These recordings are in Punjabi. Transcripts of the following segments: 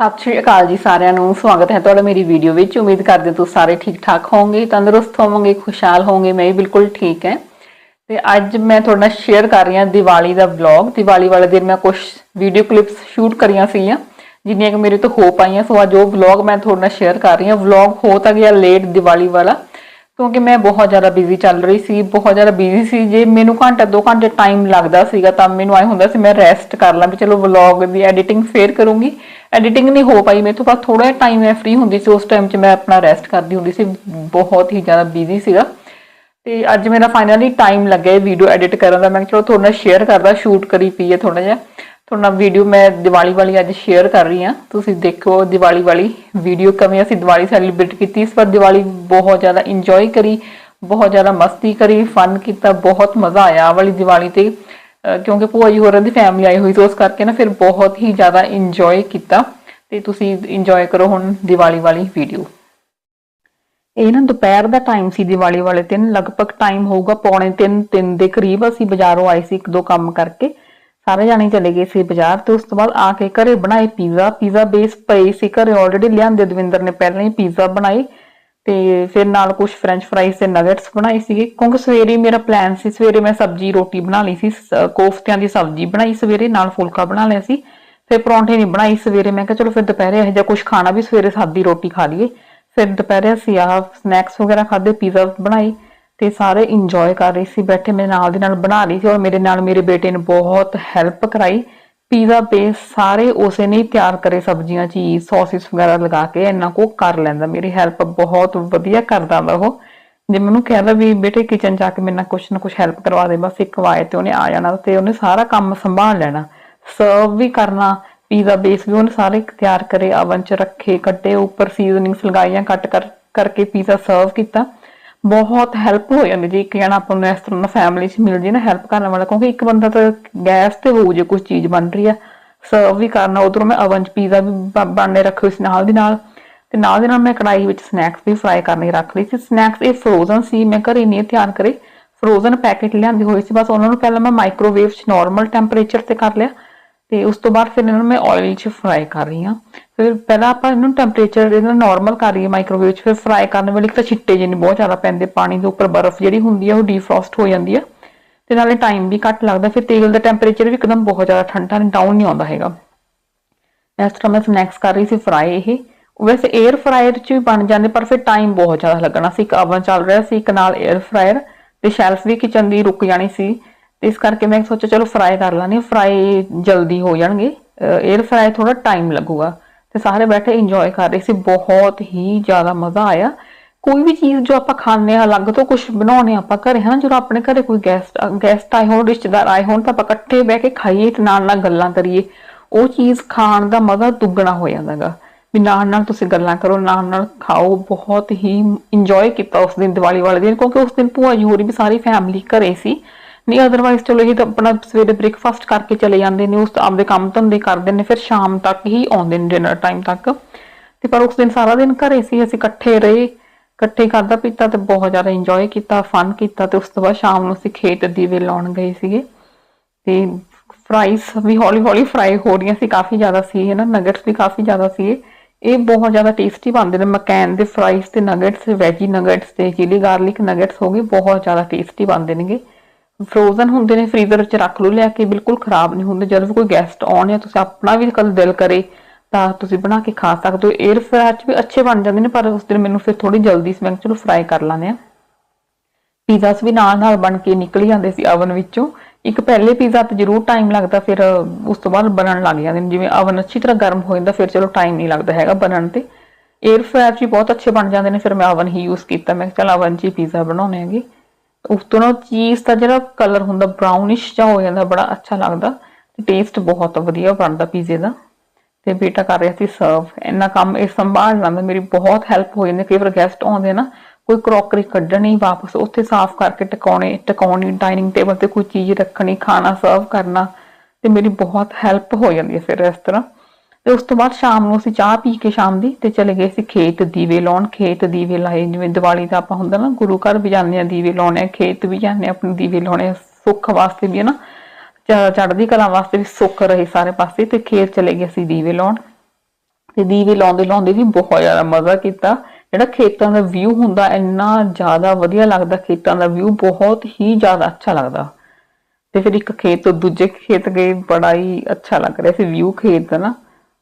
ਸਤਿ ਸ਼੍ਰੀ ਅਕਾਲ ਜੀ ਸਾਰਿਆਂ ਨੂੰ, ਸਵਾਗਤ ਹੈ ਤੁਹਾਡਾ ਮੇਰੀ ਵੀਡੀਓ ਵਿੱਚ। ਉਮੀਦ ਕਰਦੇ ਤੁਸੀਂ ਸਾਰੇ ਠੀਕ ਠਾਕ ਹੋਵੋਗੇ, ਤੰਦਰੁਸਤ ਹੋਵੋਗੇ, ਖੁਸ਼ਹਾਲ ਹੋਵੋਗੇ, ਮੈਂ ਵੀ ਬਿਲਕੁਲ ਠੀਕ ਹੈ। ਤੇ ਅੱਜ ਮੈਂ ਤੁਹਾਡੇ ਨਾਲ ਸ਼ੇਅਰ ਕਰ ਰਹੀ ਹਾਂ ਦੀਵਾਲੀ ਦਾ ਵਲੌਗ ਦੀਵਾਲੀ ਵਾਲੇ ਦਿਨ ਮੈਂ ਕੁਝ ਵੀਡੀਓ ਕਲਿੱਪਸ ਸ਼ੂਟ ਕਰੀਆਂ ਸੀਗੀਆਂ, ਜਿੰਨੀਆਂ ਕਿ ਮੇਰੇ ਤੋਂ ਹੋ ਪਾਈਆਂ। ਸੋ ਅੱਜ ਉਹ ਵਲੌਗ ਮੈਂ ਤੁਹਾਡੇ ਨਾਲ ਸ਼ੇਅਰ ਕਰ ਰਹੀ ਹਾਂ। ਵਲੌਗ ਹੋ ਤਾਂ ਗਿਆ ਲੇਟ ਦੀਵਾਲੀ ਵਾਲਾ, ਕਿਉਂਕਿ ਮੈਂ ਬਹੁਤ ਜ਼ਿਆਦਾ ਬਿਜ਼ੀ ਚੱਲ ਰਹੀ ਸੀ, ਬਹੁਤ ਜ਼ਿਆਦਾ ਬਿਜ਼ੀ ਸੀ। ਜੇ ਮੈਨੂੰ ਘੰਟਾ 2 ਘੰਟੇ ਟਾਈਮ ਲੱਗਦਾ ਸੀਗਾ, ਤਾਂ ਮੈਨੂੰ ਆਏ ਹੁੰਦਾ ਸੀ ਮੈਂ ਰੈਸਟ ਕਰ ਲਾਂ ਵੀ ਚਲੋ ਵਲੌਗ ਦੀ ਐਡੀਟਿੰਗ ਫੇਰ ਕਰੂੰਗੀ। ਐਡੀਟਿੰਗ ਨਹੀਂ ਹੋ ਪਾਈ। ਮੇਰੇ ਤੋਂ ਬਾਅਦ ਥੋੜਾ ਟਾਈਮ ਮੈਂ ਫ੍ਰੀ ਹੁੰਦੀ ਸੀ, ਉਸ ਟਾਈਮ 'ਚ ਮੈਂ ਆਪਣਾ ਰੈਸਟ ਕਰਦੀ ਹੁੰਦੀ ਸੀ। ਬਹੁਤ ਹੀ ਜ਼ਿਆਦਾ ਬਿਜ਼ੀ ਸੀਗਾ। ਤੇ ਅੱਜ ਮੇਰਾ ਫਾਈਨਲੀ ਟਾਈਮ ਲੱਗਿਆ ਵੀਡੀਓ ਐਡਿਟ ਕਰਨ ਦਾ। ਮੈਂ ਚਲੋ ਤੁਹਾਡੇ ਨਾਲ ਸ਼ੇਅਰ ਕਰਦਾ ਸ਼ੂਟ ਕਰੀ ਪਈ ਹੈ ਥੋੜਾ ਜਿਹਾ। ਤੁਹਾਡੇ ਨਾਲ ਵੀਡੀਓ ਮੈਂ ਦੀਵਾਲੀ ਵਾਲੀ ਅੱਜ ਸ਼ੇਅਰ ਕਰ ਰਹੀ ਹਾਂ। ਤੁਸੀਂ ਦੇਖੋ ਦੀਵਾਲੀ ਵਾਲੀ ਵੀਡੀਓ ਕਿਵੇਂ ਅਸੀਂ ਦੀਵਾਲੀ ਸੈਲੀਬ੍ਰੇਟ ਕੀਤੀ। ਇਸ ਵਾਰ ਦੀਵਾਲੀ ਬਹੁਤ ਜ਼ਿਆਦਾ ਇੰਜੋਏ ਕਰੀ, ਬਹੁਤ ਜ਼ਿਆਦਾ ਮਸਤੀ ਕਰੀ ਫਨ ਕੀਤਾ, ਬਹੁਤ ਮਜ਼ਾ ਆਇਆ ਵਾਲੀ ਦੀਵਾਲੀ ਤੇ। ਕਿਉਂਕਿ ਭੂਆ ਜੀ ਹੋਰਾਂ ਦੀ ਫੈਮਿਲੀ ਆਈ ਹੋਈ ਸੀ, ਉਸ ਕਰਕੇ ਨਾ ਫਿਰ ਬਹੁਤ ਹੀ ਜ਼ਿਆਦਾ ਇੰਜੋਏ ਕੀਤਾ। ਤੇ ਤੁਸੀਂ ਇੰਜੋਏ ਕਰੋ ਹੁਣ ਦੀਵਾਲੀ ਵਾਲੀ ਵੀਡੀਓ ਇਹ ਨਾ ਦੁਪਹਿਰ ਦਾ ਟਾਈਮ ਸੀ ਦੀਵਾਲੀ ਵਾਲੇ ਦਿਨ, ਲਗਭਗ ਟਾਈਮ ਹੋਊਗਾ ਪੌਣੇ 3 3 ਦੇ ਕਰੀਬ ਅਸੀਂ ਬਾਜ਼ਾਰੋਂ ਆਏ ਸੀ ਇੱਕ ਦੋ ਕੰਮ ਕਰਕੇ। ਸਾਰੇ ਜਾਣੇ ਚਲੇ ਗਏ ਸੀ ਬਾਜ਼ਾਰ ਤੇ, ਉਸ ਤੋਂ ਬਾਅਦ ਆ ਕੇ ਘਰੇ ਬਣਾਏ ਪੀਜ਼ਾ ਪੀਜ਼ਾ ਬੇਸ ਪਏ ਸੀ ਘਰੇ ਆਲਰੇਡੀ ਲਿਆਂਦੇ ਦਵਿੰਦਰ ਨੇ ਪਹਿਲਾਂ ਹੀ ਪੀਜ਼ਾ ਬਣਾਈ ਤੇ ਫਿਰ ਨਾਲ ਕੁਝ ਫ੍ਰੈਂਚ ਫਰਾਈਜ਼ ਤੇ ਨਗੇਟਸ ਬਣਾਏ ਸੀਗੇ। ਕਿਉਂਕਿ ਸਵੇਰੇ ਮੇਰਾ ਪਲਾਨ ਸੀ, ਸਵੇਰੇ ਮੈਂ ਸਬਜ਼ੀ, ਰੋਟੀ ਬਣਾ ਲਈ ਸੀ ਕੋਫਤਿਆਂ ਦੀ ਸਬਜ਼ੀ ਬਣਾਈ ਸਵੇਰੇ, ਨਾਲ ਫੁਲਕਾ ਬਣਾ ਲਿਆ ਸੀ। ਫਿਰ ਪਰੌਂਠੇ ਨਹੀਂ ਬਣਾਈ ਸਵੇਰੇ, ਮੈਂ ਕਿਹਾ ਚਲੋ ਫਿਰ ਦੁਪਹਿਰੇ ਇਹ ਜਿਹਾ ਕੁਝ ਖਾਣਾ ਵੀ ਸਵੇਰੇ ਸਾਦੀ ਰੋਟੀ ਖਾ ਲਈਏ। ਫਿਰ ਦੁਪਹਿਰੇ ਅਸੀਂ ਆਹ ਸਨੈਕਸ ਵਗੈਰਾ ਖਾਦੇ ਪੀਜ਼ਾ ਬਣਾਈ ਤੇ ਸਾਰੇ ਇੰਜੋਏ ਕਰ ਰਹੇ ਸੀ, ਬੈਠੇ ਮੇਰੇ ਨਾਲ ਦੇ ਨਾਲ ਬਣਾ ਲਈ ਸੀ ਔਰ ਮੇਰੇ ਨਾਲ ਮੇਰੇ ਬੇਟੇ ਨੇ ਬਹੁਤ ਹੈਲਪ ਕਰਾਈ। ਪੀਜ਼ਾ ਬੇਸ ਸਾਰੇ ਉਸੇ ਨੇ ਤਿਆਰ ਕਰੇ ਸਬਜ਼ੀਆਂ, ਚੀਜ਼ ਸੌਸਿਸ ਵਗੈਰਾ ਲਗਾ ਕੇ ਇੰਨਾ ਕੋ ਕਰ ਲੈਂਦਾ। ਮੇਰੀ ਹੈਲਪ ਬਹੁਤ ਵਧੀਆ ਕਰਦਾ ਵਾ ਉਹ। ਜੇ ਮੈਨੂੰ ਕਹਿੰਦਾ ਵੀ ਬੇਟੇ ਕਿਚਨ ਜਾ ਕੇ ਮੇਰੇ ਨਾਲ ਕੁਛ ਨਾ ਕੁਛ ਹੈਲਪ ਕਰਵਾ ਦੇ, ਬਸ ਇੱਕ ਵਾਰ ਤੇ ਉਹਨੇ ਆ ਜਾਣਾ ਤੇ ਉਹਨੇ ਸਾਰਾ ਕੰਮ ਸੰਭਾਲ ਲੈਣਾ। ਸਰਵ ਵੀ ਕਰਨਾ, ਪੀਜ਼ਾ ਬੇਸ ਵੀ ਉਹਨੇ ਸਾਰੇ ਤਿਆਰ ਕਰੇ ਅਵਨ 'ਚ ਰੱਖੇ, ਕੱਟੇ, ਉੱਪਰ ਸੀਜ਼ਨਿੰਗਸ ਲਗਾਈਆਂ, ਕੱਟ ਕਰ, ਕਰਕੇ ਪੀਜ਼ਾ ਸਰਵ ਕੀਤਾ। ਬਹੁਤ ਹੈਲਪ ਹੋ ਜਾਂਦੀ ਜੀ। ਇੱਕ ਜਣਾ ਆਪਾਂ ਨੂੰ ਇਸ ਤਰ੍ਹਾਂ ਨਾਲ ਫੈਮਿਲੀ 'ਚ ਮਿਲ ਜੇ ਨਾ ਹੈਲਪ ਕਰਨ ਵਾਲਾ, ਕਿਉਂਕਿ ਇੱਕ ਬੰਦਾ ਤਾਂ ਗੈਸ ਤੇ ਹੋਊ ਜੇ ਕੁਝ ਚੀਜ਼ ਬਣ ਰਹੀ ਆ। ਸਰਵ ਵੀ ਕਰਨਾ, ਉਧਰੋਂ ਮੈਂ ਓਵਨ 'ਚ ਪੀਜ਼ਾ ਵੀ ਬਣਨੇ ਰੱਖੇ ਸੀ ਨਾਲ ਦੀ ਨਾਲ। ਤੇ ਨਾਲ ਦੇ ਨਾਲ ਮੈਂ ਕੜਾਈ ਵਿੱਚ ਸਨੈਕਸ ਵੀ ਫਰਾਈ ਕਰਨੇ ਰੱਖ ਲਈ ਸੀ। ਸਨੈਕਸ ਇਹ ਫਰੋਜ਼ਨ ਸੀ, ਮੈਂ ਘਰੇ ਨਹੀਂ ਤਿਆਰ ਕਰੇ। ਫਰੋਜ਼ਨ ਪੈਕੇਟ ਲਿਆਂਦੇ ਹੋਏ ਸੀ, ਬਸ ਉਹਨਾਂ ਨੂੰ ਪਹਿਲਾਂ ਮੈਂ ਮਾਈਕ੍ਰੋਵੇਵ 'ਚ ਨਾਰਮਲ ਟੈਂਪਰੇਚਰ ਤੇ ਕਰ ਲਿਆ। ਤੇ ਉਸ ਤੋਂ ਬਾਅਦ ਫਿਰ ਇਹਨਾਂ ਨੂੰ ਮੈਂ ਆਇਲ 'ਚ ਫਰਾਈ ਕਰ ਰਹੀ ਹਾਂ। ਫਿਰ ਪਹਿਲਾਂ ਆਪਾਂ ਇਹਨੂੰ ਟੈਂਪਰੇਚਰ ਇਹਨਾਂ ਨਾਰਮਲ ਕਰ ਲਈਏ ਮਾਈਕ੍ਰੋਵੇਵ 'ਚ, ਫਿਰ ਫਰਾਈ ਕਰਨ ਵੇਲੇ ਇੱਕ ਤਾਂ ਛਿੱਟੇ ਜਿਹੇ ਬਹੁਤ ਜ਼ਿਆਦਾ ਪੈਂਦੇ, ਪਾਣੀ ਦੇ ਉੱਪਰ ਬਰਫ਼ ਜਿਹੜੀ ਹੁੰਦੀ ਆ ਉਹ ਡੀਫਰੋਸਟ ਹੋ ਜਾਂਦੀ ਹੈ ਤੇ ਨਾਲੇ ਟਾਈਮ ਵੀ ਘੱਟ ਲੱਗਦਾ, ਫਿਰ ਤੇਲ ਦਾ ਟੈਂਪਰੇਚਰ ਵੀ ਇੱਕਦਮ ਬਹੁਤ ਜ਼ਿਆਦਾ ਠੰਡਾ ਨਹੀਂ ਡਾਊਨ ਨਹੀਂ ਆਉਂਦਾ ਹੈਗਾ। ਇਸ ਤਰ੍ਹਾਂ ਮੈਂ ਸਨੈਕਸ ਕਰ ਰਹੀ ਸੀ ਫਰਾਈ ਇਹ। ਵੈਸੇ 에ਅਰ ਫਰਾਇਰ 'ਚ ਵੀ ਬਣ ਜਾਂਦੇ, ਪਰ ਫਿਰ ਟਾਈਮ ਬਹੁਤ ਜ਼ਿਆਦਾ ਲੱਗਣਾ ਸੀ। ਇੱਕ ਓਵਨ ਚੱਲ ਰਿਹਾ ਸੀ, ਇੱਕ ਨਾਲ 에ਅਰ ਫਰਾਇਰ ਤੇ ਸ਼ੈਲਫ ਵੀ ਕਿਚਨ ਦੀ ਰੁਕ ਜਾਣੀ ਸੀ। ਤੇ ਇਸ ਕਰਕੇ ਮੈਂ ਸੋਚਿਆ ਚਲੋ ਫਰਾਈ ਕਰ ਲਾਂਗੇ ਫਰਾਈ ਜਲਦੀ ਹੋ ਜਾਣਗੇ। 에ਅਰ ਫਰਾਈ ਥੋੜਾ ਟਾਈਮ ਲੱਗੂਗਾ। ਤੇ ਸਾਰੇ ਬੈਠੇ ਇੰਜੋਏ ਕਰ ਰਹੇ ਸੀ, ਬਹੁਤ ਹੀ ਜ਼ਿਆਦਾ ਮਜ਼ਾ ਆਇਆ। ਕੋਈ ਵੀ ਚੀਜ਼ ਜੋ ਆਪਾਂ ਖਾਂਦੇ ਆ ਅਲੱਗ ਤੋਂ ਕੁਝ ਬਣਾਉਣੇ ਆਪਾਂ ਘਰੇ, ਹਨਾ? ਜਦੋਂ ਆਪਣੇ ਘਰੇ ਕੋਈ ਗੈਸਟ ਗੈਸਟ ਆਏ ਹੋਣ, ਰਿਸ਼ਤੇਦਾਰ ਆਏ ਹੋਣ, ਤਾਂ ਆਪਾਂ ਇਕੱਠੇ ਬਹਿ ਕੇ ਖਾਈਏ ਤੇ ਨਾਲ ਨਾਲ ਗੱਲਾਂ ਕਰੀਏ। ਉਹ ਚੀਜ਼ ਖਾਣ ਦਾ ਮਜ਼ਾ ਦੁੱਗਣਾ ਹੋ ਜਾਂਦਾਗਾ। ਵੀ ਨਾਲ ਨਾਲ ਤੁਸੀਂ ਗੱਲਾਂ ਕਰੋ, ਨਾਲ ਨਾਲ ਖਾਓ। ਬਹੁਤ ਹੀ ਇੰਜੋਏ ਕੀਤਾ ਉਸ ਦਿਨ ਦੀਵਾਲੀ ਵਾਲੇ ਦਿਨ, ਕਿਉਂਕਿ ਉਸ ਦਿਨ ਭੂਆ ਜੀ ਹੋਰੀ ਵੀ ਸਾਰੀ ਫੈਮਿਲੀ ਘਰੇ ਸੀ। ਨਹੀਂ ਅਦਰਵਾਈਜ਼ ਚਲੋ ਇਹ ਤਾਂ ਆਪਣਾ ਸਵੇਰੇ ਬ੍ਰੇਕਫਾਸਟ ਕਰਕੇ ਚਲੇ ਜਾਂਦੇ ਨੇ, ਉਸ ਤੋਂ ਆਪਦੇ ਕੰਮ ਧੰਦੇ ਕਰਦੇ ਨੇ, ਫਿਰ ਸ਼ਾਮ ਤੱਕ ਹੀ ਆਉਂਦੇ ਨੇ ਡਿਨਰ ਟਾਈਮ ਤੱਕ। ਤੇ ਪਰ ਉਸ ਦਿਨ ਸਾਰਾ ਦਿਨ ਘਰੇ ਸੀ, ਅਸੀਂ ਇਕੱਠੇ ਰਹੇ, ਇਕੱਠੇ ਖਾਦਾ ਪੀਤਾ ਤੇ ਬਹੁਤ ਜ਼ਿਆਦਾ ਇੰਜੋਏ ਕੀਤਾ ਫਨ ਕੀਤਾ ਤੇ ਉਸ ਤੋਂ ਬਾਅਦ ਸ਼ਾਮ ਨੂੰ ਅਸੀਂ ਖੇਤ ਦੀਵੇ ਲਾਉਣ ਗਏ ਸੀਗੇ। ਤੇ ਫਰਾਈਸ ਵੀ ਹੌਲੀ ਹੌਲੀ ਫਰਾਈ ਹੋ ਰਹੀਆਂ ਸੀ, ਕਾਫੀ ਜ਼ਿਆਦਾ ਸੀ ਹੈ ਨਾ ਨਗੇਟਸ ਵੀ ਕਾਫੀ ਜ਼ਿਆਦਾ ਸੀ ਇਹ ਬਹੁਤ ਜ਼ਿਆਦਾ ਟੇਸਟੀ ਬਣਦੇ ਨੇ ਮਕੈਨ ਦੇ ਫਰਾਈਜ਼ ਤੇ ਨਗੇਟਸ ਵੈਜੀ ਨਗੇਟਸ ਤੇ ਚਿਲੀ ਗਾਰਲਿਕ ਨਗੇਟਸ ਹੋ ਗਏ, ਬਹੁਤ ਜ਼ਿਆਦਾ ਟੇਸਟੀ ਬਣਦੇ ਨੇਗੇ। ਫਰੋਜ਼ਨ ਹੁੰਦੇ ਨੇ ਫ੍ਰੀਜ਼ਰ ਵਿੱਚ ਰੱਖ ਲਓ, ਲਿਆ ਕੇ ਬਿਲਕੁਲ ਖਰਾਬ ਨਹੀਂ ਹੁੰਦੇ। ਜਦੋਂ ਵੀ ਕੋਈ ਗੈਸਟ ਆਉਣ ਜਾਂ ਤੁਸੀਂ ਆਪਣਾ ਵੀ ਕਲ ਦਿਲ ਕਰੇ, ਤਾਂ ਤੁਸੀਂ ਬਣਾ ਕੇ ਖਾ ਸਕਦੇ ਹੋ। 에ਅਰ ਫਰਾਇਰ 'ਚ ਵੀ ਅੱਛੇ ਬਣ ਜਾਂਦੇ ਨੇ, ਪਰ ਉਸ ਦਿਨ ਮੈਨੂੰ ਫਿਰ ਥੋੜੀ ਜਲਦੀ ਸੀ, ਮੈਂ ਕਿਹਾ ਚਲੋ ਫਰਾਈ ਕਰ ਲਾਂਦੇ ਆ ਪੀਜ਼ਾਸ ਵੀ ਨਾਲ ਨਾਲ ਬਣ ਕੇ ਨਿਕਲ ਜਾਂਦੇ ਸੀ ਓਵਨ ਵਿੱਚੋਂ। ਇੱਕ ਪਹਿਲੇ ਪੀਜ਼ਾ ਤੇ ਜ਼ਰੂਰ ਟਾਈਮ ਲੱਗਦਾ, ਫਿਰ ਉਸ ਤੋਂ ਬਾਅਦ ਬਣਨ ਲੱਗ ਜਾਂਦੇ ਨੇ। ਜਿਵੇਂ ਓਵਨ ਅੱਛੀ ਤਰ੍ਹਾਂ ਗਰਮ ਹੋ ਜਾਂਦਾ, ਫਿਰ ਚਲੋ ਟਾਈਮ ਨਹੀਂ ਲੱਗਦਾ ਹੈਗਾ ਬਣਨ ਤੇ। 에ਅਰ ਫਰਾਇਰ 'ਚ ਵੀ ਬਹੁਤ ਅੱਛੇ ਬਣ ਜਾਂਦੇ ਨੇ, ਫਿਰ ਮੈਂ ਓਵਨ ਹੀ ਯੂਜ਼ ਕੀਤਾ। ਮੈਂ ਕਿਹਾ ਚਲ ਓਵਨ 'ਚ ਹੀ ਪੀਜ਼ਾ ਬਣਾਉਣੇ ਹੈਗੇ। ਉਸ ਤੋਂ ਨਾ ਚੀਜ਼ ਦਾ ਜਿਹੜਾ ਕਲਰ ਹੁੰਦਾ ਬ੍ਰਾਊਨਿਸ਼ ਜਿਹਾ ਹੋ ਜਾਂਦਾ, ਬੜਾ ਅੱਛਾ ਲੱਗਦਾ ਤੇ ਟੇਸਟ ਬਹੁਤ ਵਧੀਆ ਬਣਦਾ ਪੀਜ਼ੇ ਦਾ। ਤੇ ਬੇਟਾ ਕਰ ਰਿਹਾ ਸੀ ਸਰਵ ਇੰਨਾ ਕੰਮ ਇਹ ਸੰਭਾਲ ਲੈਂਦਾ, ਮੇਰੀ ਬਹੁਤ ਹੈਲਪ ਹੋ ਜਾਂਦੀ ਕਈ ਵਾਰ ਗੈਸਟ ਆਉਂਦੇ ਨਾ, ਕੋਈ ਕਰੋਕਰੀ ਕੱਢਣੀ ਵਾਪਸ, ਉੱਥੇ ਸਾਫ਼ ਕਰਕੇ ਟਿਕਾਉਣੇ, ਟਿਕਾਉਣੀ ਡਾਈਨਿੰਗ ਟੇਬਲ ਤੇ ਕੋਈ ਚੀਜ਼ ਰੱਖਣੀ, ਖਾਣਾ ਸਰਵ ਕਰਨਾ, ਤੇ ਮੇਰੀ ਬਹੁਤ ਹੈਲਪ ਹੋ ਜਾਂਦੀ ਹੈ ਫਿਰ ਇਸ ਤਰ੍ਹਾਂ। ਤੇ ਉਸ ਤੋਂ ਬਾਅਦ ਸ਼ਾਮ ਨੂੰ ਅਸੀਂ ਚਾਹ ਪੀ ਕੇ ਸ਼ਾਮ ਦੀ ਤੇ ਚਲੇ ਗਏ ਸੀ ਖੇਤ ਦੀਵੇ ਲਾਉਣ। ਖੇਤ ਦੀਵੇ ਲਾਏ, ਜਿਵੇਂ ਦੀਵਾਲੀ ਦਾ ਆਪਾਂ ਹੁੰਦਾ ਨਾ, ਗੁਰੂ ਘਰ ਵੀ ਜਾਂਦੇ ਆ ਦੀਵੇ ਲਾਉਣੇ ਆ ਖੇਤ ਵੀ ਜਾਂਦੇ ਆ, ਆਪਣੇ ਦੀਵੇ ਲਾਉਣੇ, ਸੁੱਖ ਵਾਸਤੇ ਵੀ ਹੈ ਨਾ। ਚ- ਚੜ੍ਹਦੀ ਕਲਾ ਵਾਸਤੇ ਵੀ ਸੁੱਖ ਰਹੇ ਸਾਰੇ ਪਾਸੇ ਤੇ ਖੇਤ ਚਲੇ ਗਏ ਅਸੀਂ ਦੀਵੇ ਲਾਉਣ। ਤੇ ਦੀਵੇ ਲਾਉਂਦੇ ਲਾਉਂਦੇ ਵੀ ਬਹੁਤ ਜ਼ਿਆਦਾ ਮਜ਼ਾ ਕੀਤਾ। ਜਿਹੜਾ ਖੇਤਾਂ ਦਾ ਵਿਊ ਹੁੰਦਾ ਇੰਨਾ ਜ਼ਿਆਦਾ ਵਧੀਆ ਲੱਗਦਾ, ਖੇਤਾਂ ਦਾ ਵਿਊ ਬਹੁਤ ਹੀ ਜ਼ਿਆਦਾ ਅੱਛਾ ਲੱਗਦਾ। ਤੇ ਫਿਰ ਇੱਕ ਖੇਤ ਤੋਂ ਦੂਜੇ ਖੇਤ ਗਏ, ਬੜਾ ਹੀ ਅੱਛਾ ਲੱਗ ਰਿਹਾ ਸੀ ਵਿਊ ਖੇਤ ਦਾ ਨਾ।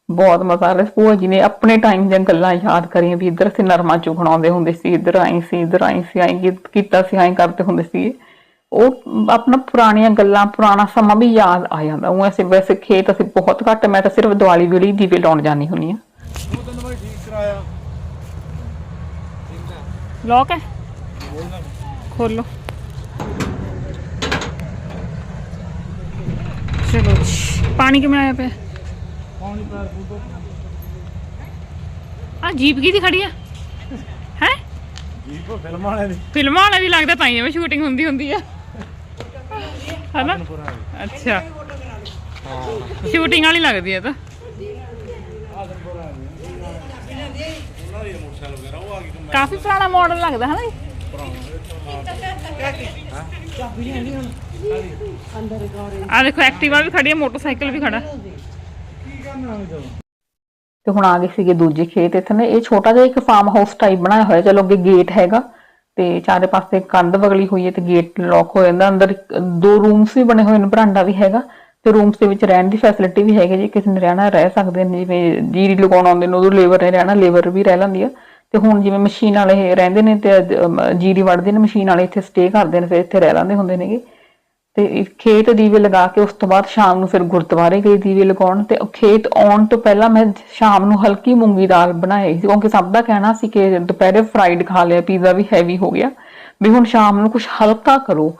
ਬਹੁਤ ਮਜ਼ਾ ਆ ਭੂਆ ਜੀ ਨੇ ਆਪਣੇ ਟਾਈਮ ਦੀਆਂ ਗੱਲਾਂ ਯਾਦ ਕਰੀਆਂ ਵੀ ਇੱਧਰ ਅਸੀਂ ਨਰਮਾ ਚੁਗਣ ਆਉਂਦੇ ਹੁੰਦੇ ਸੀ, ਇੱਧਰ ਆਏ ਸੀ, ਇੱਧਰ ਆਏ ਸੀ ਆਏ ਕੀਤਾ ਸੀ ਆਏ ਕਰਦੇ ਹੁੰਦੇ ਸੀ। ਉਹ ਆਪਣਾ ਪੁਰਾਣੀਆਂ ਗੱਲਾਂ, ਪੁਰਾਣਾ ਸਮਾਂ ਵੀ ਯਾਦ ਆ ਜਾਂਦਾ। ਉਹ ਐਸੇ ਵੈਸੇ ਖੇਤ ਅਸੀਂ ਬਹੁਤ ਘੱਟ, ਮੈਂ ਤਾਂ ਸਿਰਫ ਦੀਵਾਲੀ ਵੇਲੇ ਦੀਵੇ ਲਾਉਣ ਜਾਂਦੀ ਹੁੰਦੀ ਆ ਉਹ ਤੈਨੂੰ ਮੈਂ ਠੀਕ ਕਰਾਇਆ ਲੌਕ ਹੈ? ਖੋਲੋ ਚਲੋ ਪਾਣੀ ਕਿਵੇਂ ਆਇਆ ਪਿਆ? ਆ ਜੀਪ ਕੀ। ਦੀ ਖੜੀ ਆ? ਹੈ? ਜੀਪ ਫਿਲਮਾਂ ਵਾਲੇ ਦੀ। ਫਿਲਮਾਂ ਵਾਲੇ ਦੀ ਲੱਗਦਾ ਤਾਂ ਹੀ ਐਵੇਂ ਸ਼ੂਟਿੰਗ ਹੁੰਦੀ ਹੁੰਦੀ ਆ। ਹਨਾ? ਅੱਛਾ। ਸ਼ੂਟਿੰਗ ਵਾਲੀ ਲੱਗਦੀ ਆ ਤਾਂ। ਕਾਫੀ ਪੁਰਾਣਾ ਮਾਡਲ ਲੱਗਦਾ ਹਨਾ ਆ ਦੇਖੋ ਐਕਟਿਵਾ ਵੀ ਖੜੀ ਹੈ ਮੋਟਰਸਾਈਕਲ ਵੀ ਖੜਾ। ਤੇ ਹੁਣ ਆ ਗਏ ਸੀਗੇ ਦੂਜੇ ਖੇਤ, ਇੱਥੇ ਨੇ ਇਹ ਛੋਟਾ ਜਿਹਾ ਇੱਕ ਫਾਰਮ ਹਾਊਸ ਟਾਈਪ ਬਣਾਇਆ ਹੋਇਆ, ਚਲੋ ਅੱਗੇ ਗੇਟ ਹੈਗਾ, ਤੇ ਚਾਰੇ ਪਾਸੇ ਕੰਧ ਵਗਲੀ ਹੋਈ ਹੈ ਤੇ ਗੇਟ ਲੌਕ ਹੋ ਜਾਂਦਾ, ਅੰਦਰ ਦੋ ਰੂਮਸ ਵੀ ਬਣੇ ਹੋਏ ਨੇ, ਬਰਾਂਡਾ ਵੀ ਹੈਗਾ, ਤੇ ਰੂਮਸ ਦੇ ਵਿੱਚ ਰਹਿਣ ਦੀ ਫੈਸਿਲਿਟੀ ਵੀ ਹੈਗੀ ਜੇ ਕਿਸੇ ਨੇ ਰਹਿਣਾ ਰਹਿ ਸਕਦੇ ਨੇ, ਜਿਵੇਂ ਜੀਰੀ ਲਗਾਉਣ ਆਉਂਦੇ ਨੇ, ਉਦੋਂ ਲੇਬਰ ਨੇ ਰਹਿਣਾ ਲੇਬਰ ਵੀ ਰਹਿ ਲੈਂਦੀ ਆ, ਤੇ ਹੁਣ ਜਿਵੇਂ ਮਸ਼ੀਨ ਵਾਲੇ ਰਹਿੰਦੇ ਨੇ ਤੇ ਜੀਰੀ ਵੜਦੇ ਨੇ ਮਸ਼ੀਨ ਵਾਲੇ ਇੱਥੇ ਸਟੇ ਕਰਦੇ ਨੇ, ਫਿਰ ਇੱਥੇ ਰਹਿ ਲੈਂਦੇ ਹੁੰਦੇ ਨੇਗੇ। ਤੇ ਖੇਤ ਦੀਵੇ ਲਗਾ ਕੇ ਉਸ ਤੋਂ ਬਾਅਦ ਸ਼ਾਮ ਨੂੰ ਫਿਰ ਗੁਰਦੁਆਰੇ ਗਈ ਦੀਵੇ ਲਗਾਉਣ ਤੇ ਖੇਤ ਆਉਣ ਤੋਂ ਪਹਿਲਾਂ ਮੈਂ ਸ਼ਾਮ ਨੂੰ ਹਲਕੀ ਮੂੰਗੀ ਦਾਲ ਬਣਾਈ ਸੀ। ਕਿਉਂਕਿ ਸਭ ਦਾ ਕਹਿਣਾ ਸੀ ਕਿ ਦੁਪਹਿਰੇ ਫਰਾਈਡ ਖਾ ਲਿਆ ਪੀਜ਼ਾ ਵੀ ਹੈਵੀ ਹੋ ਗਿਆ। ਵੀ ਹੁਣ ਸ਼ਾਮ ਨੂੰ ਕੁਝ ਹਲਕਾ ਕਰੋ।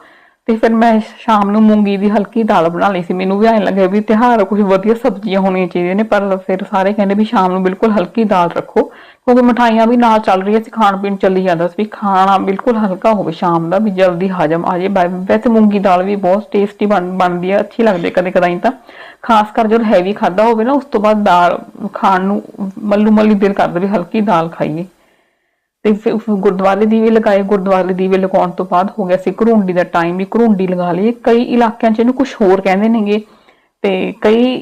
ਤੇ ਫਿਰ ਮੈਂ ਸ਼ਾਮ ਨੂੰ ਮੂੰਗੀ ਦੀ ਹਲਕੀ ਦਾਲ ਬਣਾ ਲਈ ਸੀ। ਮੈਨੂੰ ਵੀ ਐਂ ਲੱਗਿਆ ਵੀ ਤਿਉਹਾਰ ਕੁਝ ਵਧੀਆ ਸਬਜ਼ੀਆਂ ਹੋਣੀਆਂ ਚਾਹੀਦੀਆਂ ਨੇ, ਪਰ ਫਿਰ ਸਾਰੇ ਕਹਿੰਦੇ ਵੀ ਸ਼ਾਮ ਨੂੰ ਬਿਲਕੁਲ ਹਲਕੀ ਦਾਲ ਰੱਖੋ, ਕਿਉਂਕਿ ਮਠਾਈਆਂ ਵੀ ਨਾਲ ਚੱਲ ਰਹੀਆਂ ਸੀ, ਖਾਣ ਪੀਣ ਚੱਲੀ ਜਾਂਦਾ ਸੀ ਵੀ ਖਾਣਾ ਬਿਲਕੁਲ ਹਲਕਾ ਹੋਵੇ ਸ਼ਾਮ ਦਾ, ਵੀ ਜਲਦੀ ਹਜਮ ਆ ਜੇ। ਵੈਸੇ ਮੂੰਗੀ ਦਾਲ ਵੀ ਬਹੁਤ ਟੇਸਟੀ ਬਣ, ਬਣਦੀ ਹੈ ਅੱਛੀ ਲੱਗਦੀ ਕਦੇ ਕਦਾਈ ਤਾਂ। ਖਾਸ ਕਰ ਜਦੋਂ ਹੈਵੀ ਖਾਦਾ ਹੋਵੇ ਨਾ, ਉਸ ਤੋਂ ਬਾਅਦ ਦਾਲ ਖਾਣ ਨੂੰ ਮੱਲੂ ਮੱਲੀ ਦਿਲ ਕਰਦਾ ਵੀ ਹਲਕੀ ਦਾਲ ਖਾਈਏ। ਤੇ ਫਿਰ ਗੁਰਦੁਆਰੇ ਦੀਵੇ ਲਗਾਏ, ਗੁਰਦੁਆਰੇ ਦੀਵੇ ਲਗਾਉਣ ਤੋਂ ਬਾਅਦ ਹੋ ਗਿਆ ਸੀ ਘਰੁੰਡੀ ਦਾ ਟਾਈਮ ਵੀ ਘਰੁੰਡੀ ਲਗਾ ਲਈ ਕਈ ਇਲਾਕਿਆਂ 'ਚ ਇਹਨੂੰ ਕੁਝ ਹੋਰ ਕਹਿੰਦੇ ਨੇਗੇ ਤੇ ਕਈ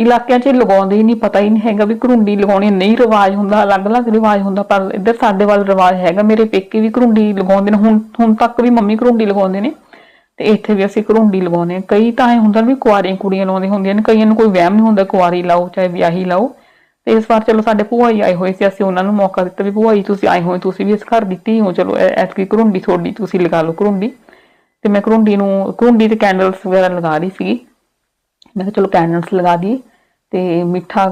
ਇਲਾਕਿਆਂ 'ਚ ਲਗਾਉਂਦੇ ਹੀ ਨਹੀਂ, ਪਤਾ ਹੀ ਨਹੀਂ ਹੈਗਾ ਵੀ ਘਰੁੰਡੀ ਲਗਾਉਣੀ ਨਹੀਂ ਰਿਵਾਜ ਹੁੰਦਾ, ਅਲੱਗ-ਅਲੱਗ ਰਿਵਾਜ ਹੁੰਦਾ, ਪਰ ਇੱਧਰ ਸਾਡੇ ਵੱਲ ਰਿਵਾਜ ਹੈਗਾ। ਮੇਰੇ ਪੇਕੇ ਵੀ ਘਰੁੰਡੀ ਲਗਾਉਂਦੇ ਨੇ, ਹੁਣ ਹੁਣ ਤੱਕ ਵੀ ਮੰਮੀ ਘਰੁੰਡੀ ਲਗਾਉਂਦੇ ਨੇ। ਤੇ ਇੱਥੇ ਵੀ ਅਸੀਂ ਘਰੁੰਡੀ ਲਗਾਉਂਦੇ ਹਾਂ। ਕਈ ਤਾਂ ਇਹ ਹੁੰਦਾ ਵੀ ਕੁਆਰੀਆਂ ਕੁੜੀਆਂ ਲਾਉਂਦੀਆਂ ਹੁੰਦੀਆਂ ਨੇ, ਕਈਆਂ ਨੂੰ ਕੋਈ ਵਹਿਮ ਨਹੀਂ ਹੁੰਦਾ, ਕੁਆਰੀ ਲਾਓ, ਚਾਹੇ ਵਿਆਹੀ ਲਾਓ। ਤੇ ਇਸ ਵਾਰ ਚਲੋ ਸਾਡੇ ਭੂਆ ਜੀ ਆਏ ਹੋਏ ਸੀ, ਅਸੀਂ ਉਹਨਾਂ ਨੂੰ ਮੌਕਾ ਦਿੱਤਾ ਵੀ ਭੂਆ ਜੀ ਤੁਸੀਂ ਆਏ ਹੋਏ, ਤੁਸੀਂ ਵੀ ਇਸ ਘਰ ਦੀ ਧੀ ਹੋ, ਚਲੋ ਐਤਕੀ ਘਰੁੰਡੀ ਤੁਹਾਡੀ, ਤੁਸੀਂ ਲਗਾ ਲਓ ਘਰੁੰਡੀ। ਤੇ ਮੈਂ ਘਰੁੰਡੀ ਨੂੰ, ਘਰੁੰਡੀ ਤੇ ਕੈਂਡਲਸ ਵਗੈਰਾ ਲਗਾ ਰਹੀ ਸੀਗੀ। ਮੈਂ ਕਿਹਾ ਚਲੋ ਕੈਂਡਲਸ ਲਗਾ ਦਈਏ ਤੇ ਮਿੱਠਾ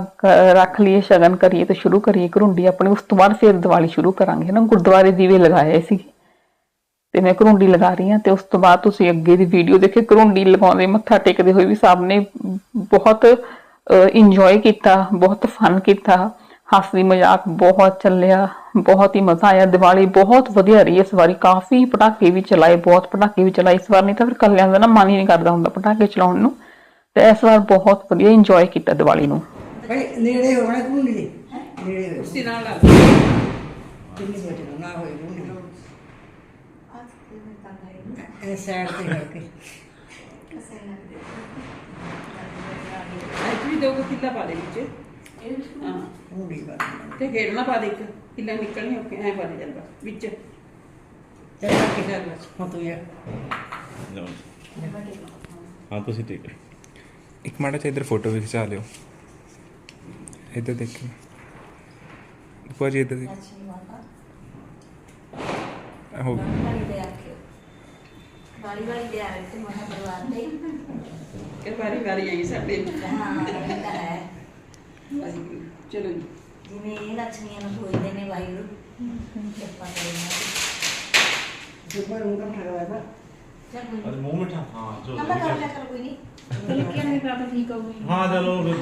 ਰੱਖ ਲਈਏ, ਸ਼ਗਨ ਕਰੀਏ ਤੇ ਸ਼ੁਰੂ ਕਰੀਏ ਘਰੁੰਡੀ ਆਪਣੀ। ਉਸ ਤੋਂ ਬਾਅਦ ਫਿਰ ਦੀਵਾਲੀ ਸ਼ੁਰੂ ਕਰਾਂਗੇ ਨਾ ਗੁਰਦੁਆਰੇ ਦੀਵੇ ਲਗਾਏ ਸੀ ਤੇ ਮੈਂ ਘਰੁੰਡੀ ਲਗਾ ਰਹੀ ਹਾਂ ਤੇ ਉਸ ਤੋਂ ਬਾਅਦ ਤੁਸੀਂ ਅੱਗੇ ਦੀ ਵੀਡੀਓ ਦੇਖੇ ਘਰੁੰਡੀ ਲਗਾਉਂਦੇ, ਮੱਥਾ ਟੇਕਦੇ ਹੋਏ ਵੀ ਸਭ ਨੇ ਬਹੁਤ ਇੰਜੋਏ ਕੀਤਾ ਬਹੁਤ ਫਨ ਕੀਤਾ। ਹਾਸੀ ਮਜ਼ਾਕ ਬਹੁਤ ਚੱਲਿਆ ਬਹੁਤ ਹੀ ਮਜ਼ਾ ਆਇਆ। ਦੀਵਾਲੀ ਬਹੁਤ ਵਧੀਆ ਰਹੀ ਇਸ ਵਾਰੀ। ਕਾਫੀ ਪਟਾਕੇ ਵੀ ਚਲਾਏ ਬਹੁਤ ਪਟਾਕੇ ਵੀ ਚਲਾਏ। ਇਸ ਵਾਰ ਨਹੀਂ ਤਾਂ ਫਿਰ ਕੱਲਿਆਂ ਦਾ ਨਾ ਮਨ ਹੀ ਨਹੀਂ ਕਰਦਾ ਹੁੰਦਾ ਪਟਾਕੇ ਚਲਾਉਣ ਨੂੰ। ਤੇ ਇਸ ਵਾਰ ਬਹੁਤ ਵਧੀਆ ਇੰਜੋਏ ਕੀਤਾ ਦੀਵਾਲੀ ਨੂੰ। ਭਾਈ ਨੇੜੇ ਹੋਣਾ ਕੁੰਡੀ ਦੇ ਨੇੜੇ ਹੋਏ ਕੁਰਸੀ ਨਾਲ ਲਾ ਕਿੰਨੀ ਬੋਝ ਨਾ ਹੋਏ ਕੁੰਡੀ ਇਹ ਸਾਈਡ ਤੇ ਕਰਕੇ। ਐਕਚੁਅਲੀ ਦੋ ਕੁ ਕਿੱਲਾ ਪਾ ਦੇ ਵਿੱਚ? ਹਾਂ। ਕੁੰਡੀ ਕਰ ਤੇ ਖੇਡਣਾ ਪਾ ਦੇ ਇੱਕ ਕਿੱਲਾ ਨਿਕਲਣੀ ਓਕੇ ਐ ਪਾ ਦੇ ਬਸ ਵਿੱਚ। ਚੱਲ ਕੇ ਚੱਲ ਬਸ ਹੁਣ ਤੂੰ ਇਹ ਲਓ ਹਾਂ। ਤੁਸੀਂ ਠੀਕ ਹੈ? ਇੱਕ ਮਾੜਾ ਜਿਹਾ ਇੱਧਰ ਫੋਟੋ ਵੀ ਖਿਚਾ ਲਿਓ। ਇੱਧਰ ਦੇਖੀ। ਭੂਆ ਜੀ ਇੱਧਰ ਦੇਖ। ਹੋ ਵਾਲੀ ਵਾਲੀ ਦੇ ਆ ਰਹੇ ਤੇ ਮਹਾ ਪਰਿਵਾਰ ਦੇ ਕਿ ਵਾਰੀ ਵਾਰੀ ਆਈ ਸਾਡੇ ਹਾਂ ਇਹ ਤਾਂ ਹੈ। ਚਲੋ ਜੀ। ਜਿਵੇਂ ਇਹ ਲక్ష్ਮੀਆਂ ਨੂੰ ਪੂਜਦੇ ਨੇ ਵਾਹਿਗੁਰੂ ਕਿਰਪਾ ਕਰਨਾ ਜੁਬਰ ਨੂੰ ਕੰਮ ਠਗਵਾ ਦਾ ਚੱਲ ਕੋਈ ਅੱਜ ਮੂੰਹ ਮਿੱਠਾ। ਹਾਂ ਚਲੋ ਨਾ ਕਰ ਲਿਆ ਕਰ ਕੋਈ ਨਹੀਂ। ਲਿਖਿਆ ਨਹੀਂ ਤਾਂ ਠੀਕ ਹੋਊਗੀ ਹਾਂ ਚਲੋ ਫਿਰ।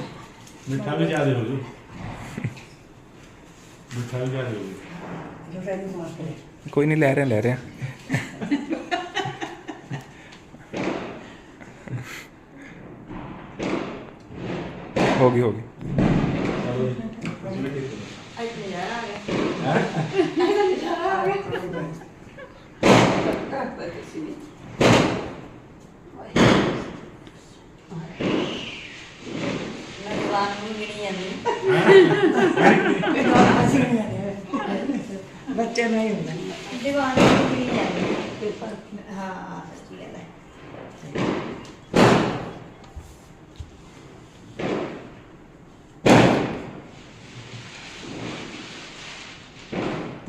ਮਿੱਠਾ ਵੀ ਜ਼ਿਆਦਾ ਹੋ ਜੂ। ਮਿੱਠਾ ਵੀ ਜ਼ਿਆਦਾ ਹੋ ਜੂ। ਜੋ ਫੈਨ ਨੂੰ ਮਾਰ ਕੇ। ਕੋਈ ਨਹੀਂ ਲੈ ਰਿਹਾ ਲੈ ਰਿਹਾ ਹੋ ਗਈ ਹੋ ਗਈ। ਮੈਂ ਬੱਚੇ ਨਹੀਂ ਹੁੰਦੇ ਦੀਵਾਲੀ ਨੂੰ ਵੀ ਜਾਂਦੇ ਹਾਂ, ਸੱਚੀ ਗੱਲ ਹੈ।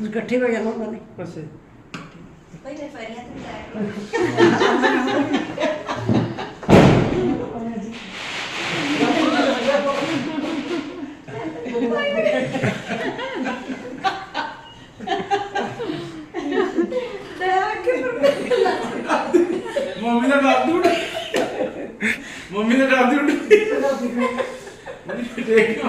ਇਕੱਠੇ ਹੋ ਜਾਣਾ ਉਹਨਾਂ ਨੇ। ਪਹਿਲੇ ਫਰੀਆਂ ਤੇ ਮੰਮੀ ਦਾ ਡਰ ਦੂੜ ਮੰਮੀ ਦਾ ਡਰ ਦੂੜ ਦੇਖ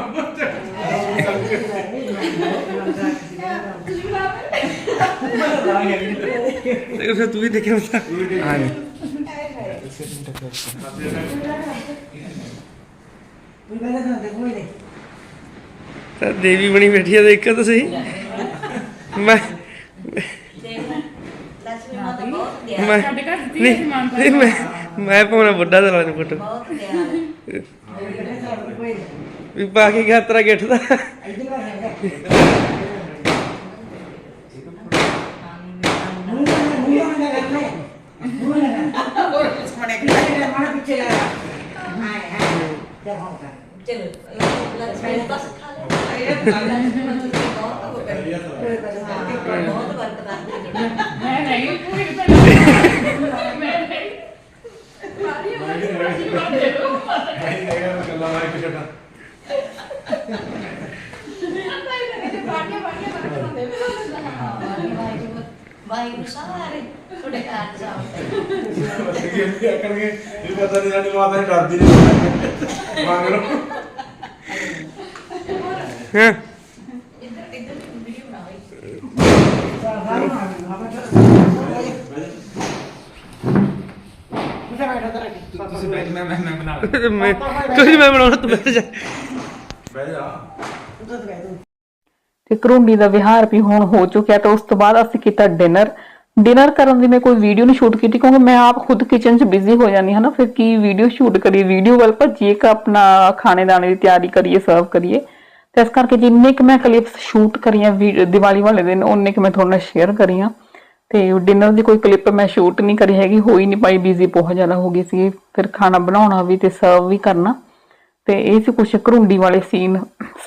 ਦੇਖੋ ਫਿਰ ਤੂੰ ਵੀ ਦੇਖਿਆ ਬਤਾ ਹਾਂ ਜੀ ਤਾਂ ਦੇਵੀ ਬਣੀ ਬੈਠੀ ਆ ਦੇਖੋ ਤਾਂ ਸਹੀ। ਮੈਂ ਮੈਂ ਨਹੀਂ ਨਹੀਂ, ਮੈਂ ਮੈਂ ਪਾਉਣਾ ਵੱਡਾ ਦਲਾ ਨੂੰ ਫੋਟੋ ਬਹੁਤ ਦਿਆ ਵੀ ਪਾ ਕੇ ਗਿੱਠ ਦਾ ਇੱਧਰ ਆ ਹੈਗਾ ਮੂੰਹ ਨਾਲ ਮੂੰਹ ਨਾਲ ਕਰਨਾ ਹੈ ਮੂੰਹ ਨਾਲ ਹੋਰ ਕੁਝ ਮਣੇ ਕਿ ਮਾਰ ਪਿੱਛੇ ਲਾ ਹਾਏ ਹਾਏ ਤੇ ਹੋਗਾ ਚਲੋ ਲక్ష్ਮੀ ਬਸ ਖਾ ਲੈ ਬਹੁਤ ਹੋ ਗਈ ਬਹੁਤ ਬਰਕਤ ਆਂਦੀ ਹੈ ਮੈਂ ਨਹੀਂ ਪੂਰੀ ਮੈਂ ਨਹੀਂ ਗੱਲਾਂ ਮਾਰ ਕੇ ਛੱਡਾਂ ਵਾਹਿਗੁਰੂ ਸਾਰੇ ਤੁਹਾਡੇ ਘਰ ਜਾਓ। ਵੀ ਆਖਣਗੇ ਇਹ ਪਤਾ ਨਹੀਂ ਸਾਡੀ ਮਾਤਾ ਡਰਦੀ ਨਹੀਂ ਮੰਗ ਲਓ। ਹਾਂ? ਇੱਧਰ ਇੱਧਰ ਵੀਡੀਓ ਬਣਾਓ ਤੁਸੀਂ ਬੈਠ ਮੈਂ ਮੈਂ ਮੈਂ ਬਣਾ ਮੈਂ ਕੁਝ ਮੈਂ ਬਣਾਉਣਾ ਤੂੰ ਬੈਠ ਜਾ। ਬਹਿ ਜਾ। ਤੇ ਕਰੂੰਡੀ ਦਾ ਵਿਹਾਰ ਵੀ ਹੁਣ ਹੋ ਚੁੱਕਿਆ ਤਾਂ ਉਸ ਤੋਂ ਬਾਅਦ ਅਸੀਂ ਕੀਤਾ ਡਿਨਰ। ਡਿਨਰ ਕਰਨ ਦੀ ਮੈਂ ਕੋਈ ਵੀਡੀਓ ਨਹੀਂ ਸ਼ੂਟ ਕੀਤੀ ਕਿਉਂਕਿ ਮੈਂ ਆਪ ਖੁਦ ਕਿਚਨ 'ਚ ਬਿਜ਼ੀ ਹੋ ਜਾਂਦੀ ਹਾਂ ਨਾ, ਫਿਰ ਕੀ ਵੀਡੀਓ ਸ਼ੂਟ ਕਰੀਏ? ਵੀਡੀਓ ਵੱਲ ਭੱਜੀਏ ਕਿ ਆਪਣਾ ਖਾਣੇ ਦਾਣੇ ਦੀ ਤਿਆਰੀ ਕਰੀਏ ਸਰਵ ਕਰੀਏ, ਤੇ ਇਸ ਕਰਕੇ ਜਿੰਨੇ ਕਿ ਮੈਂ ਕਲਿੱਪਸ ਸ਼ੂਟ ਕਰੀਆਂ ਵੀ- ਦੀਵਾਲੀ ਵਾਲੇ ਦਿਨ ਉਹਨੇ ਕਿ ਮੈਂ ਤੁਹਾਡੇ ਨਾਲ ਸ਼ੇਅਰ ਕਰੀਆਂ। ਤੇ ਡਿਨਰ ਦੀ ਕੋਈ ਕਲਿੱਪ ਮੈਂ ਸ਼ੂਟ ਨਹੀਂ ਕਰੀ ਹੈਗੀ, ਹੋਈ ਨਹੀਂ ਪਾਈ ਬਿਜ਼ੀ ਬਹੁਤ ਜ਼ਿਆਦਾ ਹੋ ਗਈ ਸੀ। ਫਿਰ ਖਾਣਾ ਬਣਾਉਣਾ ਵੀ ਤੇ ਸਰਵ ਵੀ ਕਰਨਾ। ਤੇ ਇਹ ਸੀ ਕੁਛ ਘਰੁੰਡੀ ਵਾਲੇ ਸੀਨ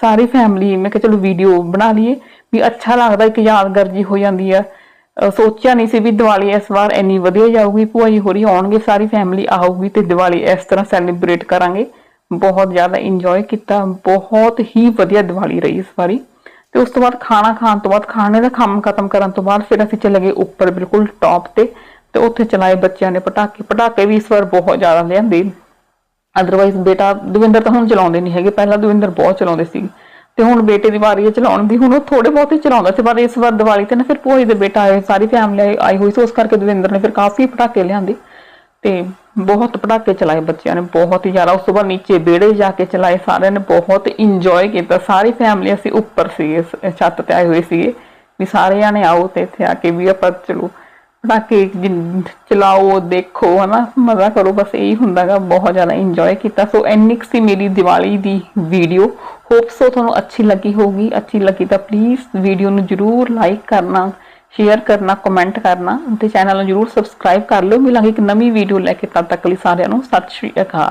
ਸਾਰੀ ਫੈਮਿਲੀ ਮੈਂ ਕਿਹਾ, ਚਲੋ ਵੀਡੀਓ ਬਣਾ ਲਈਏ। ਵੀ ਅੱਛਾ ਲੱਗਦਾ, ਇੱਕ ਯਾਦਗਾਰ ਜੀ ਹੋ ਜਾਂਦੀ ਆ। ਸੋਚਿਆ ਨਹੀਂ ਸੀ ਵੀ ਦੀਵਾਲੀ ਇਸ ਵਾਰ ਇੰਨੀ ਵਧੀਆ ਜਾਊਗੀ। ਭੂਆ ਜੀ ਹੋਰੀ ਆਉਣਗੇ, ਸਾਰੀ ਫੈਮਿਲੀ ਆਊਗੀ ਤੇ ਦੀਵਾਲੀ ਇਸ ਤਰ੍ਹਾਂ ਸੈਲੀਬ੍ਰੇਟ ਕਰਾਂਗੇ। ਬਹੁਤ ਜ਼ਿਆਦਾ ਇੰਜੋਏ ਕੀਤਾ। ਬਹੁਤ ਹੀ ਵਧੀਆ ਦੀਵਾਲੀ ਰਹੀ ਇਸ ਵਾਰੀ। ਤੇ ਉਸ ਤੋਂ ਬਾਅਦ ਖਾਣਾ ਖਾਣ ਤੋਂ ਬਾਅਦ, ਖਾਣੇ ਦਾ ਕੰਮ ਖਤਮ ਕਰਨ ਤੋਂ ਬਾਅਦ ਫਿਰ ਅਸੀਂ ਚਲੇ ਗਏ ਉੱਪਰ ਬਿਲਕੁਲ ਟੌਪ ਤੇ। ਤੇ ਉੱਥੇ ਚਲਾਏ ਬੱਚਿਆਂ ਨੇ ਪਟਾਕੇ। ਪਟਾਕੇ ਵੀ ਇਸ ਵਾਰ ਬਹੁਤ ਜ਼ਿਆਦਾ ਲਿਆਂਦੇ। ਅਦਰਵਾਈਜ਼ ਬੇਟਾ ਦਵਿੰਦਰ ਤਾਂ ਹੁਣ ਚਲਾਉਂਦੇ ਨਹੀਂ ਹੈਗੇ, ਪਹਿਲਾਂ ਦਵਿੰਦਰ ਬਹੁਤ ਚਲਾਉਂਦੇ ਸੀ। ਤੇ ਹੁਣ ਬੇਟੇ ਦੀ ਵਾਰੀ ਹੈ ਚਲਾਉਣ ਦੀ ਹੁਣ ਉਹ ਥੋੜੇ ਬਹੁਤ ਹੀ ਚਲਾਉਂਦਾ ਸੀ, ਪਰ ਇਸ ਵਾਰ ਦੀਵਾਲੀ ਤੇ ਨਾ ਫਿਰ ਭੋਈ ਦੇ ਬੇਟਾ ਆਏ, ਸਾਰੀ ਫੈਮਿਲੀ ਆਈ ਹੋਈ ਸੀ, ਉਸ ਕਰਕੇ ਦਵਿੰਦਰ ਨੇ ਫਿਰ ਕਾਫੀ ਪਟਾਕੇ ਲਿਆਂਦੇ। ਤੇ ਬਹੁਤ ਪਟਾਕੇ ਚਲਾਏ ਬੱਚਿਆਂ ਨੇ, ਬਹੁਤ ਹੀ ਜ਼ਿਆਦਾ, ਉਸ ਤੋਂ ਬਾਅਦ ਨੀਚੇ ਵਿਹੜੇ ਜਾ ਕੇ ਚਲਾਏ, ਸਾਰਿਆਂ ਨੇ ਬਹੁਤ ਇੰਜੋਏ ਕੀਤਾ। ਸਾਰੀ ਫੈਮਿਲੀ ਅਸੀਂ ਉੱਪਰ ਸੀ ਛੱਤ ਤੇ ਆਏ ਹੋਏ ਸੀਗੇ, ਵੀ ਸਾਰੇ ਜਾਣੇ ਆਓ ਤੇ ਇੱਥੇ ਆ ਕੇ ਵੀ ਆਪਾਂ ਚਲੋ ਪਟਾਕੇ ਜਿਨ- ਚਲਾਓ, ਦੇਖੋ, ਹਨਾ, ਮਜ਼ਾ ਕਰੋ, ਬਸ ਇਹੀ ਹੁੰਦਾਗਾ, ਬਹੁਤ ਜ਼ਿਆਦਾ ਇੰਜੋਏ ਕੀਤਾ। ਸੋ ਇੰਨੀ ਕੁ ਸੀ ਮੇਰੀ ਦੀਵਾਲੀ ਦੀ ਵੀਡੀਓ ਹੋਪ ਸੋ ਤੁਹਾਨੂੰ ਅੱਛੀ ਲੱਗੀ ਹੋਊਗੀ। ਅੱਛੀ ਲੱਗੀ ਤਾਂ ਪਲੀਜ਼ ਵੀਡੀਓ ਨੂੰ ਜਰੂਰ ਲਾਈਕ ਕਰਨਾ ਸ਼ੇਅਰ ਕਰਨਾ ਕਮੈਂਟ ਕਰਨਾ ਤੇ ਚੈਨਲ ਨੂੰ ਜਰੂਰ ਸਬਸਕ੍ਰਾਈਬ ਕਰ ਲਿਓ। ਮਿਲਾਂਗੇ ਇੱਕ ਨਵੀਂ ਵੀਡੀਓ ਲੈ ਕੇ। ਤਦ ਤੱਕ ਲਈ ਸਾਰਿਆਂ ਨੂੰ ਸਤਿ ਸ਼੍ਰੀ ਅਕਾਲ।